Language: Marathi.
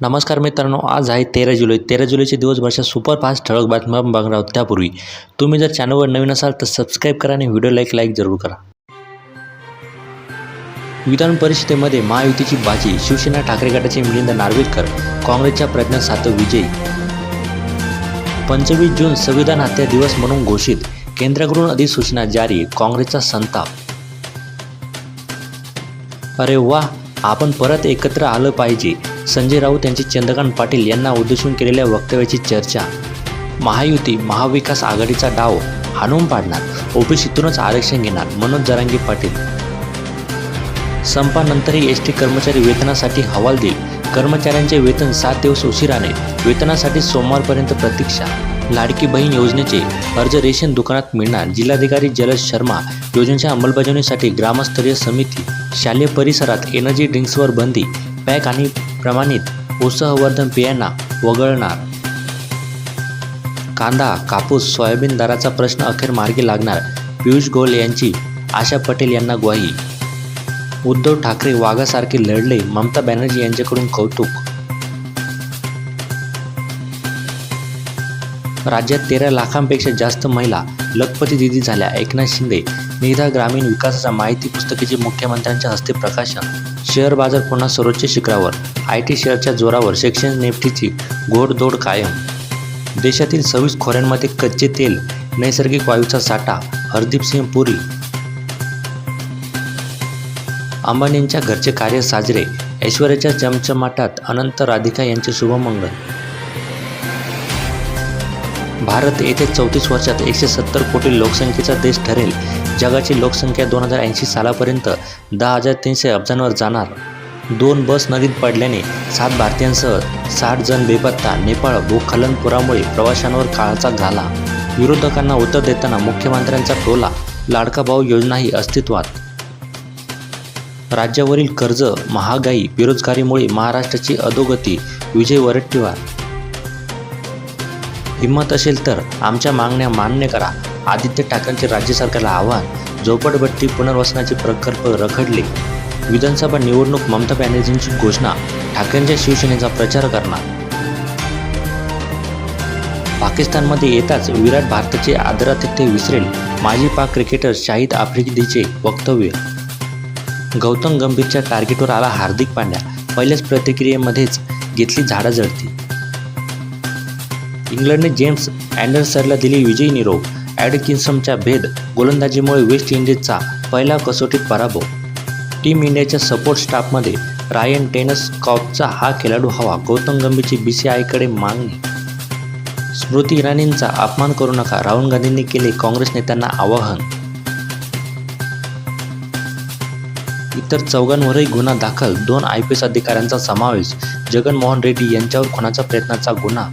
नमस्कार मित्रांनो आज आहे तेरा जुलै. तेरा जुलैचे दिवसभरच्या सुपरफास्ट ठळक बातम्या बघणार आहोत. त्यापूर्वी तुम्ही जर चॅनलवर नवीन असाल तर सबस्क्राईब करा आणि व्हिडिओ लाईक लाईक जरूर करा. विधान परिषदेमध्ये महायुतीची बाजी शिवसेना ठाकरे गटाचे मिलिंद नार्वेकर काँग्रेसच्या प्रज्ञा सातव विजयी. पंचवीस जून संविधान हत्या दिवस म्हणून घोषित केंद्राकडून अधिसूचना जारी काँग्रेसचा संताप. अरे वा आपण परत एकत्र आलं पाहिजे. संजय राऊत यांची चंद्रकांत पाटील यांना उद्देशून केलेल्या वक्तव्याची चर्चा. महायुती महाविकास आघाडीचा डाव हाणून पाडणार ओबीसीतूनच आरक्षण घेणार मनोज जरांगी पाटील. संपानंतरही एस टी कर्मचारी वेतनासाठी हवाल देईल. कर्मचाऱ्यांचे वेतन सात दिवस उशिराने वेतनासाठी सोमवारपर्यंत प्रतीक्षा. लाडकी बहीण योजनेचे अर्ज रेशन दुकानात मिळणार जिल्हाधिकारी जलज शर्मा योजनेच्या अंमलबजावणीसाठी ग्रामस्तरीय समिती शालेय परिसरात एनर्जी ड्रिंक्सवर बंदी पॅक आणि प्रमाणित उत्साहवर्धन पेयांना वगळणार. कांदा कापूस सोयाबीन दराचा प्रश्न अखेर मार्गी लागणार पियुष गोयल यांची आशा पटेल यांना ग्वाही. उद्धव ठाकरे वाघासारखे लढले ममता बॅनर्जी यांच्याकडून कौतुक राज्यात तेरा लाखांपेक्षा जास्त महिला लखपती दिदी झाल्या. एकनाथ शिंदे निधा ग्रामीण विकासाच्या माहिती पुस्तकाचे मुख्यमंत्र्यांच्या हस्ते प्रकाशन. शेअर बाजार पुन्हा सर्वोच्च शिखरावर. आय टी शेअरच्या जोरावर सेक्शन निफ्टीची घोडदौड कायम. देशातील सव्वीस खोऱ्यांमध्ये कच्चे तेल नैसर्गिक वायूचा साठा हरदीप सिंह पुरी. अंबानींच्या घरचे कार्य साजरे. ऐश्वर्याच्या चमचमाटात अनंत राधिका यांचे शुभमंगल. भारत येथे चौतीस वर्षात एकशे सत्तर कोटी लोकसंख्येचा देश ठरेल. जगाची लोकसंख्या दोन हजार ऐंशी सालापर्यंत दहा हजार तीनशे अब्जांवर जाणार. दोन बस नदीत पडल्याने सात भारतीयांसह साठ जण बेपत्ता नेपाळ भूस्खलन पुरामुळे प्रवाशांवर काळाचा घाला. विरोधकांना उत्तर देताना मुख्यमंत्र्यांचा टोला लाडका भाऊ योजनाही अस्तित्वात. राज्यावरील कर्ज महागाई बेरोजगारीमुळे महाराष्ट्राची अधोगती विजय वरट्टीवार हिंमत असेल तर आमच्या मागण्या मान्य करा. आदित्य ठाकरेंचे राज्य सरकारला आव्हान झोपडपट्टी पुनर्वसनाचे प्रकल्प रखडले. विधानसभा निवडणूक ममता बॅनर्जींची घोषणा ठाकरेंच्या शिवसेनेचा प्रचार करणार. पाकिस्तानमध्ये येताच विराट भारताचे आदरातिथ्य विसरेल माजी पाक क्रिकेटर शाहिद आफ्रिदीचे वक्तव्य. गौतम गंभीरच्या टार्गेटवर आला हार्दिक पांड्या. पहिल्याच प्रतिक्रियेमध्येच घेतली झाडाझडती इंग्लंडने जेम्स अँडरसरला दिली विजयी निरोप. ॲडकिन्समच्या भेद गोलंदाजीमुळे वेस्ट इंडिजचा पहिला कसोटीत पराभव. टीम इंडियाच्या सपोर्ट स्टाफमध्ये रायन टेनस कॉपचा हा खेळाडू हवा गौतम गंभीरची बी सी आयकडे मागणी. स्मृती इराणींचा अपमान करू नका राहुल गांधींनी केले काँग्रेस नेत्यांना आवाहन. इतर चौघांवरही गुन्हा दाखल दोन आय पी एस अधिकाऱ्यांचा समावेश. जगनमोहन रेड्डी यांच्यावर खुनाचा प्रयत्नाचा गुन्हा.